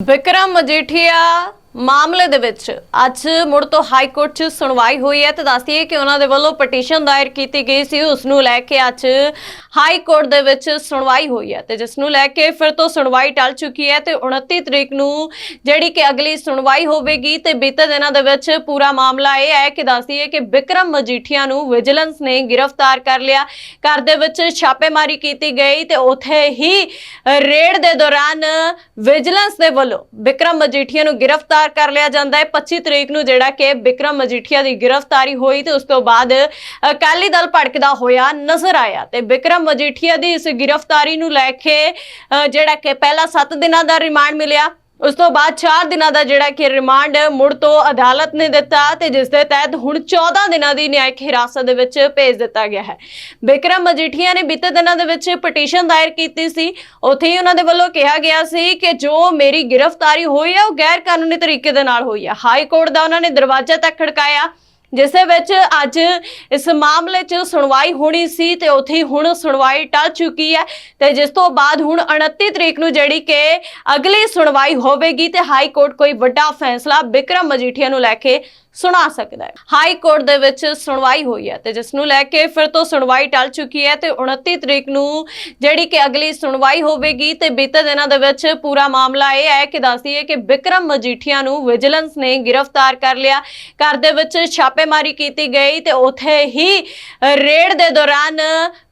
ਵਿਕਰਮ ਮਜੀਠੀਆ ਮਾਮਲੇ ਦੇ ਵਿੱਚ ਅੱਜ ਮੁੜ ਤੋਂ ਹਾਈ ਕੋਰਟ 'ਚ ਸੁਣਵਾਈ ਹੋਈ ਹੈ ਤੇ ਦੱਸਦੀਏ ਕਿ ਉਹਨਾਂ ਦੇ ਵੱਲੋਂ ਪਟੀਸ਼ਨ ਦਾਇਰ ਕੀਤੀ ਗਈ ਸੀ, ਉਸ ਨੂੰ ਲੈ ਕੇ ਅੱਜ ਹਾਈ ਕੋਰਟ ਦੇ ਵਿੱਚ ਸੁਣਵਾਈ ਹੋਈ ਹੈ ਤੇ ਜਿਸ ਨੂੰ ਲੈ ਕੇ ਫਿਰ ਤੋਂ ਸੁਣਵਾਈ ਟਲ ਚੁੱਕੀ ਹੈ ਤੇ 29 ਤਰੀਕ ਨੂੰ ਜਿਹੜੀ ਕਿ ਅਗਲੀ ਸੁਣਵਾਈ ਹੋਵੇਗੀ ਤੇ ਬੀਤੇ ਦਿਨਾਂ ਦੇ ਵਿੱਚ ਪੂਰਾ ਮਾਮਲਾ ਇਹ ਹੈ ਕਿ ਦੱਸਦੀ ਹੈ ਕਿ ਵਿਕਰਮ ਮਜੀਠੀਆ ਨੂੰ ਵਿਜੀਲੈਂਸ ਨੇ ਗ੍ਰਿਫਤਾਰ ਕਰ ਲਿਆ। ਘਰ ਦੇ ਵਿੱਚ ਛਾਪੇਮਾਰੀ ਕੀਤੀ ਗਈ ਤੇ ਉੱਥੇ ਹੀ ਰੇਡ ਦੇ ਦੌਰਾਨ ਵਿਜੀਲੈਂਸ ਦੇ ਵੱਲੋਂ ਵਿਕਰਮ ਮਜੀਠੀਆ ਨੂੰ ਗ੍ਰਿਫਤਾਰ ਕਰ ਲਿਆ ਜਾਂਦਾ ਹੈ। 25 ਤਰੀਕ ਨੂੰ ਜਿਹੜਾ ਕਿ ਵਿਕਰਮ ਮਜੀਠੀਆ ਦੀ ਗ੍ਰਿਫਤਾਰੀ ਹੋਈ ਤੇ ਉਸ ਤੋਂ ਬਾਅਦ ਅਕਾਲੀ ਦਲ ਭੜਕਦਾ ਹੋਇਆ ਨਜ਼ਰ ਆਇਆ ਤੇ ਵਿਕਰਮ ਮਜੀਠੀਆ ਦੀ ਇਸ ਗ੍ਰਿਫਤਾਰੀ ਨੂੰ ਲੈ ਕੇ ਜਿਹੜਾ ਕਿ ਪਹਿਲਾ 7 ਦਿਨਾਂ ਦਾ ਰਿਮਾਂਡ ਮਿਲਿਆ। ਉਸ ਤੋਂ ਬਾਅਦ 4 ਦਿਨਾਂ ਦਾ ਜਿਹੜਾ ਕਿ ਰਿਮਾਂਡ ਮੁੜ ਤੋਂ ਅਦਾਲਤ ਨੇ ਦਿੱਤਾ ਤੇ ਜਿਸ ਦੇ ਤਹਿਤ ਹੁਣ 14 ਦਿਨਾਂ ਦੀ ਨਿਆਇਕ ਹਿਰਾਸਤ ਦੇ ਵਿੱਚ ਭੇਜ ਦਿੱਤਾ ਗਿਆ ਹੈ। ਬਿਕਰਮ ਮਜੀਠੀਆ ਨੇ ਬੀਤੇ ਦਿਨਾਂ ਦੇ ਵਿੱਚ ਪਟੀਸ਼ਨ ਦਾਇਰ ਕੀਤੀ ਸੀ। ਉੱਥੇ ਹੀ ਉਹਨਾਂ ਦੇ ਵੱਲੋਂ ਕਿਹਾ ਗਿਆ ਸੀ ਕਿ ਜੋ ਮੇਰੀ ਗ੍ਰਿਫਤਾਰੀ ਹੋਈ ਹੈ ਉਹ ਗੈਰ ਕਾਨੂੰਨੀ ਤਰੀਕੇ ਦੇ ਨਾਲ ਹੋਈ ਹੈ ਹਾਈ ਕੋਰਟ ਦਾ ਉਹਨਾਂ ਨੇ ਦਰਵਾਜ਼ਾ ਤੱਕ ਖੜਕਾਇਆ ਜਿਸ ਦੇ ਵਿੱਚ ਅੱਜ ਇਸ ਮਾਮਲੇ 'ਚ ਸੁਣਵਾਈ ਹੋਣੀ ਸੀ ਤੇ ਉੱਥੇ ਹੁਣ ਸੁਣਵਾਈ ਟਲ ਚੁੱਕੀ ਹੈ ਤੇ ਜਿਸ ਤੋਂ ਬਾਅਦ ਹੁਣ 29 ਤਰੀਕ ਨੂੰ ਜਿਹੜੀ ਕਿ ਅਗਲੀ ਸੁਣਵਾਈ ਹੋਵੇਗੀ ਤੇ ਹਾਈ ਕੋਰਟ ਕੋਈ ਵੱਡਾ ਫੈਸਲਾ ਬਿਕਰਮ ਮਜੀਠੀਆ ਨੂੰ ਲੈ ਕੇ ਸੁਣਾ ਸਕਦਾ ਹੈ। ਹਾਈ ਕੋਰਟ ਦੇ ਵਿੱਚ ਸੁਣਵਾਈ ਹੋਈ ਹੈ ਤੇ ਜਿਸ ਨੂੰ ਲੈ ਕੇ ਫਿਰ ਤੋਂ ਸੁਣਵਾਈ ਟਲ ਚੁੱਕੀ ਹੈ ਤੇ 29 ਤਰੀਕ ਨੂੰ ਜਿਹੜੀ ਕਿ ਅਗਲੀ ਸੁਣਵਾਈ ਹੋਵੇਗੀ ਤੇ ਬੀਤੇ ਦਿਨਾਂ ਦੇ ਵਿੱਚ ਪੂਰਾ ਮਾਮਲਾ ਇਹ ਹੈ ਕਿ ਦੱਸਦੀਏ ਕਿ ਵਿਕਰਮ ਮਜੀਠੀਆ ਨੂੰ ਵਿਜੀਲੈਂਸ ਨੇ ਗ੍ਰਿਫਤਾਰ ਕਰ ਲਿਆ। ਘਰ ਦੇ ਵਿੱਚ ਛਾਪੇਮਾਰੀ ਕੀਤੀ ਗਈ ਤੇ ਉੱਥੇ ਹੀ ਰੇਡ ਦੇ ਦੌਰਾਨ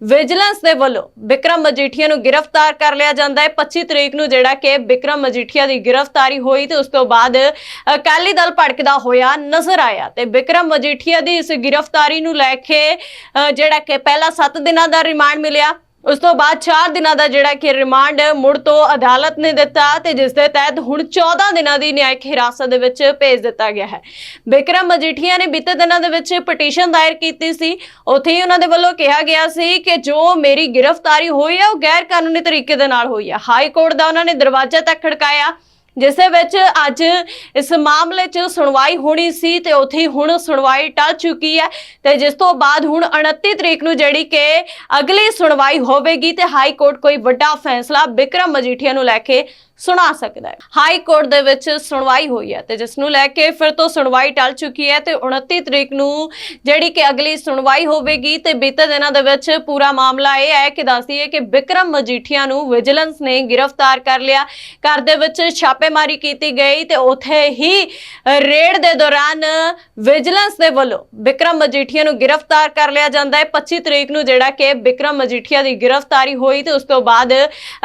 ਵਿਜੀਲੈਂਸ ਦੇ ਵੱਲੋਂ ਵਿਕਰਮ ਮਜੀਠੀਆ ਨੂੰ ਗ੍ਰਿਫਤਾਰ ਕਰ ਲਿਆ ਜਾਂਦਾ ਹੈ। 25 ਤਰੀਕ ਨੂੰ ਜਿਹੜਾ ਕਿ ਵਿਕਰਮ ਮਜੀਠੀਆ ਦੀ ਗ੍ਰਿਫਤਾਰੀ ਹੋਈ ਤੇ ਉਸ ਤੋਂ ਬਾਅਦ ਅਕਾਲੀ ਦਲ ਭੜਕਦਾ ਹੋਇਆ ਨਜ਼ਰ ਆਇਆ ਤੇ ਵਿਕਰਮ ਮਜੀਠੀਆ ਦੀ ਇਸ ਗ੍ਰਿਫਤਾਰੀ ਨੂੰ ਲੈ ਕੇ ਜਿਹੜਾ ਕਿ ਪਹਿਲਾ 7 ਦਿਨਾਂ ਦਾ ਰਿਮਾਂਡ ਮਿਲਿਆ, ਉਸ ਤੋਂ ਬਾਅਦ 4 ਦਿਨਾਂ ਦਾ ਜਿਹੜਾ ਕਿ ਰਿਮਾਂਡ ਮੁੜ ਤੋਂ ਅਦਾਲਤ ਨੇ ਦਿੱਤਾ ਤੇ ਜਿਸ ਦੇ ਤਹਿਤ ਹੁਣ 14 ਦਿਨਾਂ ਦੀ ਨਿਆਇਕ ਹਿਰਾਸਤ ਦੇ ਵਿੱਚ ਭੇਜ ਦਿੱਤਾ ਗਿਆ ਹੈ। ਵਿਕਰਮ ਮਜੀਠੀਆ ਨੇ ਬੀਤੇ ਦਿਨਾਂ ਦੇ ਵਿੱਚ ਪਟੀਸ਼ਨ ਦਾਇਰ ਕੀਤੀ ਸੀ। ਉੱਥੇ ਹੀ ਉਹਨਾਂ ਦੇ ਵੱਲੋਂ ਕਿਹਾ ਗਿਆ ਸੀ ਕਿ ਜੋ ਮੇਰੀ ਗ੍ਰਿਫਤਾਰੀ ਹੋਈ ਹੈ ਉਹ ਗੈਰ ਕਾਨੂੰਨੀ ਤਰੀਕੇ ਦੇ ਨਾਲ ਹੋਈ ਹੈ ਹਾਈ ਕੋਰਟ ਦਾ ਉਹਨਾਂ ਨੇ ਦਰਵਾਜ਼ਾ ਤੱਕ ਖੜਕਾਇਆ ਜਿਸ ਦੇ ਵਿੱਚ ਅੱਜ ਇਸ ਮਾਮਲੇ 'ਚ ਸੁਣਵਾਈ ਹੋਣੀ ਸੀ ਤੇ ਉੱਥੇ ਹੁਣ ਸੁਣਵਾਈ ਟਲ ਚੁੱਕੀ ਹੈ ਤੇ ਜਿਸ ਤੋਂ ਬਾਅਦ ਹੁਣ 29 ਤਰੀਕ ਨੂੰ ਜਿਹੜੀ ਕਿ ਅਗਲੀ ਸੁਣਵਾਈ ਹੋਵੇਗੀ ਤੇ ਹਾਈ ਕੋਰਟ ਕੋਈ ਵੱਡਾ ਫੈਸਲਾ ਬਿਕਰਮ ਮਜੀਠੀਆ ਨੂੰ ਲੈ ਕੇ ਸੁਣਾ ਸਕਦਾ ਹੈ। ਹਾਈ ਕੋਰਟ ਦੇ ਵਿੱਚ ਸੁਣਵਾਈ ਹੋਈ ਹੈ ਤੇ ਜਿਸ ਨੂੰ ਲੈ ਕੇ ਫਿਰ ਤੋਂ ਸੁਣਵਾਈ ਟਲ ਚੁੱਕੀ ਹੈ ਤੇ 29 ਤਰੀਕ ਨੂੰ ਜਿਹੜੀ ਕਿ ਅਗਲੀ ਸੁਣਵਾਈ ਹੋਵੇਗੀ ਤੇ ਬੀਤੇ ਦਿਨਾਂ ਦੇ ਵਿੱਚ ਪੂਰਾ ਮਾਮਲਾ ਇਹ ਹੈ ਕਿ ਦੱਸਦੀ ਹੈ ਕਿ ਵਿਕਰਮ ਮਜੀਠੀਆ ਨੂੰ ਵਿਜੀਲੈਂਸ ਨੇ ਗ੍ਰਿਫਤਾਰ ਕਰ ਲਿਆ। ਘਰ ਦੇ ਵਿੱਚ ਛਾਪੇਮਾਰੀ ਕੀਤੀ ਗਈ ਤੇ ਉੱਥੇ ਹੀ ਰੇਡ ਦੇ ਦੌਰਾਨ ਵਿਜੀਲੈਂਸ ਦੇ ਵੱਲੋਂ ਵਿਕਰਮ ਮਜੀਠੀਆ ਨੂੰ ਗ੍ਰਿਫਤਾਰ ਕਰ ਲਿਆ ਜਾਂਦਾ ਹੈ। 25 ਤਰੀਕ ਨੂੰ ਜਿਹੜਾ ਕਿ ਵਿਕਰਮ ਮਜੀਠੀਆ ਦੀ ਗ੍ਰਿਫਤਾਰੀ ਹੋਈ ਤੇ ਉਸ ਤੋਂ ਬਾਅਦ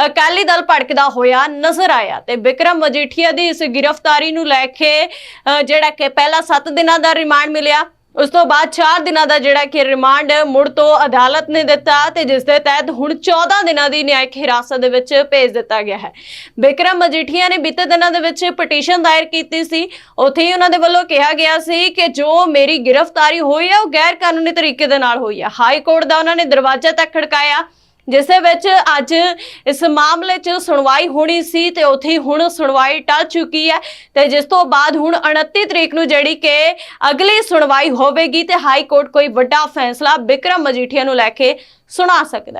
ਅਕਾਲੀ ਦਲ ਭੜਕਦਾ ਹੋਇਆ ਨਜ਼ਰ ਆਇਆ ਤੇ ਵਿਕਰਮ ਮਜੀਠੀਆ ਦੀ ਇਸ ਗ੍ਰਿਫਤਾਰੀ ਨੂੰ ਲੈ ਕੇ ਜਿਹੜਾ ਕਿ ਪਹਿਲਾ 7 ਦਿਨਾਂ ਦਾ ਰਿਮਾਂਡ ਮਿਲਿਆ, ਉਸ ਤੋਂ ਬਾਅਦ 4 ਦਿਨਾਂ ਦਾ ਜਿਹੜਾ ਕਿ ਰਿਮਾਂਡ ਮੁੜ ਤੋਂ ਅਦਾਲਤ ਨੇ ਦਿੱਤਾ ਤੇ ਜਿਸ ਦੇ ਤਹਿਤ ਹੁਣ 14 ਦਿਨਾਂ ਦੀ ਨਿਆਇਕ ਹਿਰਾਸਤ ਦੇ ਵਿੱਚ ਭੇਜ ਦਿੱਤਾ ਗਿਆ ਹੈ। ਵਿਕਰਮ ਮਜੀਠੀਆ ਨੇ ਬੀਤੇ ਦਿਨਾਂ ਦੇ ਵਿੱਚ ਪਟੀਸ਼ਨ ਦਾਇਰ ਕੀਤੀ ਸੀ। ਉੱਥੇ ਹੀ ਉਹਨਾਂ ਦੇ ਵੱਲੋਂ ਕਿਹਾ ਗਿਆ ਸੀ ਕਿ ਜੋ ਮੇਰੀ ਗ੍ਰਿਫਤਾਰੀ ਹੋਈ ਹੈ ਉਹ ਗੈਰ ਕਾਨੂੰਨੀ ਤਰੀਕੇ ਦੇ ਨਾਲ ਹੋਈ ਹੈ ਹਾਈ ਕੋਰਟ ਦਾ ਉਹਨਾਂ ਨੇ ਦਰਵਾਜ਼ਾ ਤੱਕ ਖੜਕਾਇਆ ਜਿਸ ਦੇ ਵਿੱਚ ਅੱਜ ਇਸ ਮਾਮਲੇ 'ਚ ਸੁਣਵਾਈ ਹੋਣੀ ਸੀ ਤੇ ਉੱਥੇ ਹੁਣ ਸੁਣਵਾਈ ਟਲ ਚੁੱਕੀ ਹੈ ਤੇ ਜਿਸ ਤੋਂ ਬਾਅਦ ਹੁਣ 29 ਤਰੀਕ ਨੂੰ ਜਿਹੜੀ ਕਿ ਅਗਲੀ ਸੁਣਵਾਈ ਹੋਵੇਗੀ ਤੇ ਹਾਈ ਕੋਰਟ ਕੋਈ ਵੱਡਾ ਫੈਸਲਾ ਬਿਕਰਮ ਮਜੀਠੀਆ ਨੂੰ ਲੈ ਕੇ ਸੁਣਾ ਸਕਦਾ ਹੈ।